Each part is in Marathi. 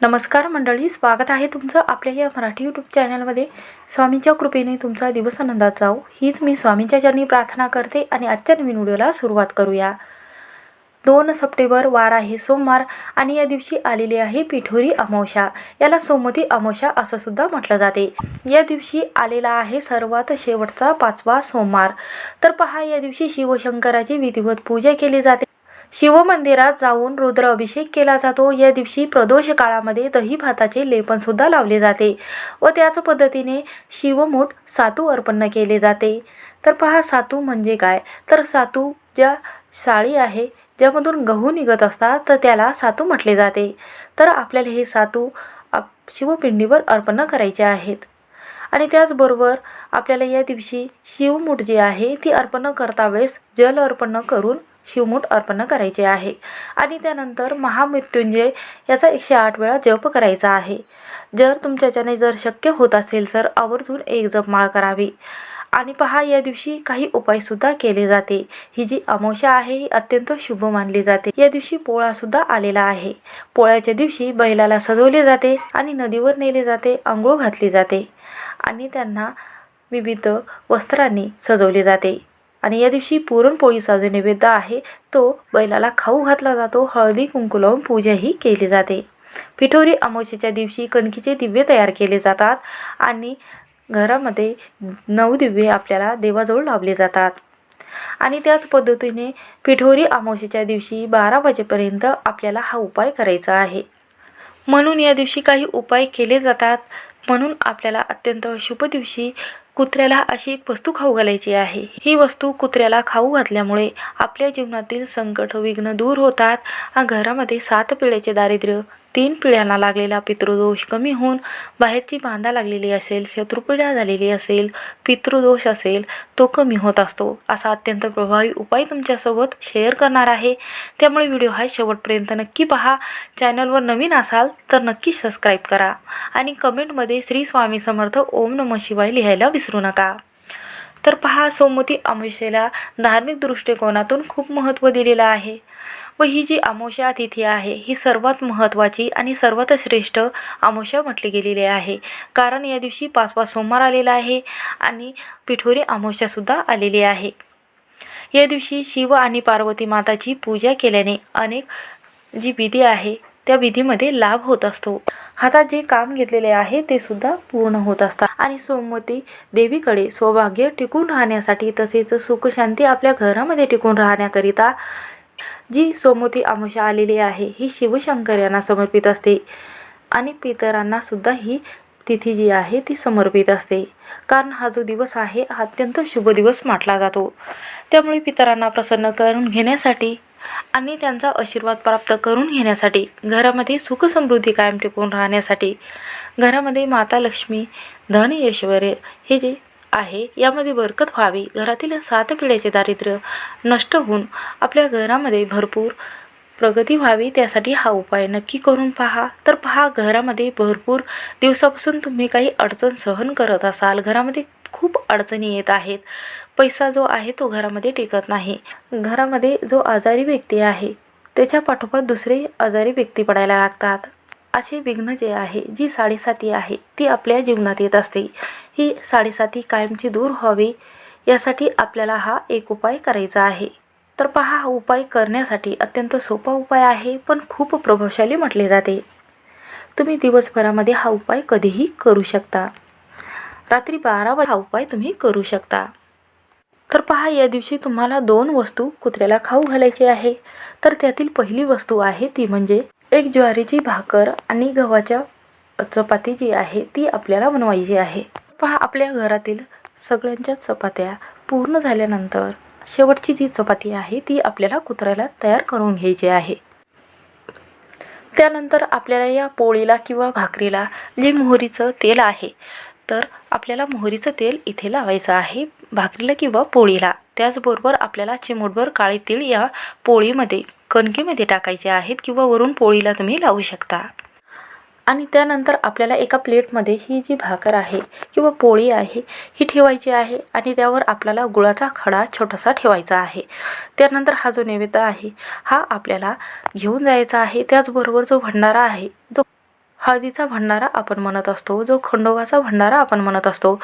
नमस्कार मंडळी स्वागत आहे तुमचं आपल्या या मराठी यूट्यूब चॅनलमध्ये स्वामींच्या कृपेने तुमचा दिवस आनंदात जाऊ हीच मी स्वामींच्या चरणी प्रार्थना करते आणि आजच्या नवीन व्हिडिओला सुरुवात करूया. दोन सप्टेंबर वार आहे सोमवार आणि या दिवशी आलेली आहे पिठोरी अमावशा याला सोमती अमावशा असं सुद्धा म्हटलं जाते. या दिवशी आलेला आहे सर्वात शेवटचा पाचवा सोमवार. तर पहा या दिवशी शिवशंकराची विधिवत पूजा केली जाते. शिवमंदिरात जाऊन रुद्र अभिषेक केला जातो. या दिवशी प्रदोष काळामध्ये दही भाताचे लेपनसुद्धा लावले जाते व त्याच पद्धतीने शिवमूठ सातू अर्पण केले जाते. तर पहा सातू म्हणजे काय? तर सातू ज्या साळी आहे ज्यामधून गहू निघत असतात तर त्याला सातू म्हटले जाते. तर आपल्याला हे सातू आप शिवपिंडीवर अर्पण करायचे आहेत. आणि त्याचबरोबर आपल्याला या दिवशी शिवमूठ जी आहे ती अर्पण करता वेळेस जल अर्पण करून शिवमूठ अर्पण करायचे आहे. आणि त्यानंतर महामृत्युंजय याचा एकशे आठ वेळा जप करायचा आहे. जर तुमच्याच्याने जर शक्य होत असेल तर आवर्जून एक जपमाळ करावी. आणि पहा या दिवशी काही उपायसुद्धा केले जाते. ही जी अमावस्या आहे ही अत्यंत शुभ मानली जाते. या दिवशी पोळासुद्धा आलेला आहे. पोळ्याच्या दिवशी बैलाला सजवले जाते आणि नदीवर नेले जाते आंघोळ घातली जाते. आणि त्यांना विविध वस्त्रांनी सजवले जाते. आणि या दिवशी पुरणपोळीचा जो नैवेद्य आहे तो बैलाला खाऊ घातला जातो. हळदी कुंकू लावून पूजाही केली जाते. पिठोरी अमावस्येच्या दिवशी कणकीचे दिव्य तयार केले जातात आणि घरामध्ये नऊ दिव्ये आपल्याला देवाजवळ लावले जातात. आणि त्याच पद्धतीने पिठोरी अमावस्येच्या दिवशी बारा वाजेपर्यंत आपल्याला हा उपाय करायचा आहे. म्हणून या दिवशी काही उपाय केले जातात. म्हणून आपल्याला अत्यंत शुभ दिवशी कुत्र्याला अशी एक वस्तू खाऊ घालायची आहे. ही वस्तू कुत्र्याला खाऊ घातल्यामुळे आपल्या जीवनातील संकट विघ्न दूर होतात. आणि घरामध्ये सात पिढ्याचे दारिद्र्य तीन पिढ्यांना लागलेला पितृदोष कमी होऊन बाहेरची बांधा लागलेली असेल शत्रुपिढ्या झालेली असेल पितृदोष असेल तो कमी होत असतो. असा अत्यंत प्रभावी उपाय तुमच्यासोबत शेअर करणार आहे. त्यामुळे व्हिडिओ हा शेवटपर्यंत नक्की पहा. चॅनलवर नवीन असाल तर नक्की सबस्क्राईब करा. आणि कमेंटमध्ये श्री स्वामी समर्थ ओम नम शिवाय लिहायला विसरू नका. तर पहा सोमती अमावस्येला धार्मिक दृष्टिकोनातून खूप महत्त्व दिलेलं आहे. व ही जी अमावस्या तिथी आहे ही सर्वात महत्त्वाची आणि सर्वात श्रेष्ठ अमावस्या म्हटली गेलेली आहे. कारण या दिवशी पाचवा सोमवार आलेला आहे आणि पिठोरी अमावस्यासुद्धा आलेली आहे. या दिवशी शिव आणि पार्वती माताची पूजा केल्याने अनेक जी विधी आहे त्या विधीमध्ये लाभ होत असतो. हातात जे काम घेतलेले आहे ते सुद्धा पूर्ण होत असतात. आणि सोमवती देवीकडे सौभाग्य टिकून राहण्यासाठी तसेच सुखशांती आपल्या घरामध्ये टिकून राहण्याकरिता जी सोमवती आमुषा आलेली आहे ही शिवशंकर यांना समर्पित असते. आणि पितरांना सुद्धा ही तिथी जी आहे ती समर्पित असते. कारण हा जो दिवस आहे हा अत्यंत शुभ दिवस मानला जातो. त्यामुळे पितरांना प्रसन्न करून घेण्यासाठी आणि त्यांचा आशीर्वाद प्राप्त करून घेण्यासाठी घरामध्ये सुख समृद्धी कायम टिकून राहण्यासाठी घरामध्ये माता लक्ष्मी धन ऐश्वर्य हे जे आहे. यामध्ये बरकत व्हावी. घरातील सात पिढ्याचे दारिद्र्य नष्ट होऊन आपल्या घरामध्ये भरपूर प्रगती व्हावी त्यासाठी हा उपाय नक्की करून पहा. तर पहा घरामध्ये भरपूर दिवसापासून तुम्ही काही अडचण सहन करत असाल. घरामध्ये खूप अडचणी येत आहेत. पैसा जो आहे तो घरामध्ये टिकत नाही. घरामध्ये जो आजारी व्यक्ती आहे त्याच्या पाठोपाठ दुसरे आजारी व्यक्ती पडायला लागतात. असे विघ्न जे आहे जी साडेसाती आहे ती आपल्या जीवनात येत असते. ही साडेसाती कायमची दूर व्हावी यासाठी आपल्याला हा एक उपाय करायचा आहे. तर पहा हा उपाय करण्यासाठी अत्यंत सोपा उपाय आहे पण खूप प्रभावशाली म्हटले जाते. तुम्ही दिवसभरामध्ये हा उपाय कधीही करू शकता. रात्री बारा वाजता हा उपाय तुम्ही करू शकता. तर पहा या दिवशी तुम्हाला दोन वस्तू कुत्र्याला खाऊ घालायची आहे. तर त्यातील पहिली वस्तू आहे ती म्हणजे एक ज्वारीची भाकर आणि गव्हाच्या चपाती जी आहे ती आपल्याला बनवायची आहे. पहा आपल्या घरातील सगळ्यांच्या चपात्या पूर्ण झाल्यानंतर शेवटची जी चपाती आहे ती आपल्याला कुत्र्याला तयार करून घ्यायची आहे. त्यानंतर आपल्याला या पोळीला किंवा भाकरीला जे मोहरीचं तेल आहे तर आपल्याला मोहरीचं तेल इथे लावायचं आहे भाकरीला किंवा पोळीला. त्याचबरोबर आपल्याला चिमूटभर काळे तीळ या पोळीमध्ये कणकेमध्ये टाकायचे आहेत किंवा वरून पोळीला तुम्ही लावू शकता. आणि त्यानंतर आपल्याला एका प्लेटमध्ये ही जी भाकर आहे किंवा पोळी आहे ही ठेवायची आहे आणि त्यावर आपल्याला गुळाचा खडा छोटासा ठेवायचा आहे. त्यानंतर हा जो नैवेद्य आहे हा आपल्याला घेऊन जायचा आहे. त्याचबरोबर जो भंडारा आहे जो हळदीचा भंडारा आपण म्हणत असतो. जो खंडोबाचा भंडारा आपण म्हणत असतो.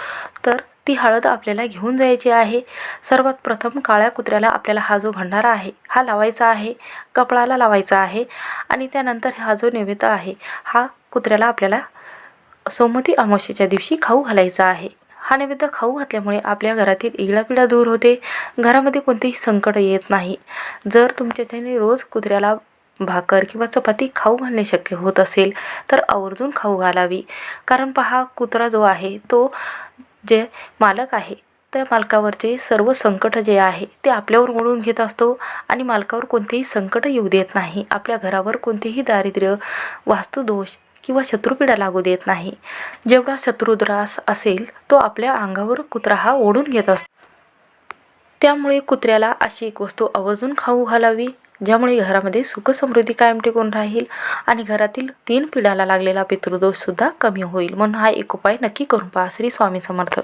तर ती हळद आपल्याला घेऊन जायची आहे. सर्वात प्रथम काळ्या कुत्र्याला आपल्याला हा जो भंडारा आहे हा लावायचा आहे. कपळाला लावायचा आहे. आणि त्यानंतर हा जो नैवेद्य आहे हा कुत्र्याला आपल्याला सोमती अमावस्येच्या दिवशी खाऊ घालायचा आहे. हा नैवेद्य खाऊ घातल्यामुळे आपल्या घरातील इगळापिळा दूर होते. घरामध्ये कोणतेही संकट येत नाही. जर तुमच्याच्याने रोज कुत्र्याला भाकर किंवा चपाती खाऊ घालणे शक्य होत असेल तर आवर्जून खाऊ घालावी. कारण पहा कुत्रा जो आहे तो जे मालक आहे त्या मालकावरचे सर्व संकट जे आहे ते आपल्यावर ओढून घेत असतो आणि मालकावर कोणतेही संकट येऊ देत नाही. आपल्या घरावर कोणतेही दारिद्र्य वास्तुदोष किंवा शत्रुपीडा लागू देत नाही. जेवढा शत्रुद्रास असेल तो आपल्या अंगावर कुत्रा हा ओढून घेत असतो. त्यामुळे कुत्र्याला अशी एक वस्तू आवर्जून खाऊ घालावी ज्यामुळे घरामध्ये सुखसमृद्धी कायम टिकून राहील आणि घरातील तीन पिढ्याला लागलेला पितृदोषसुद्धा कमी होईल. म्हणून हा एक उपाय नक्की करून पहा. श्री स्वामी समर्थ.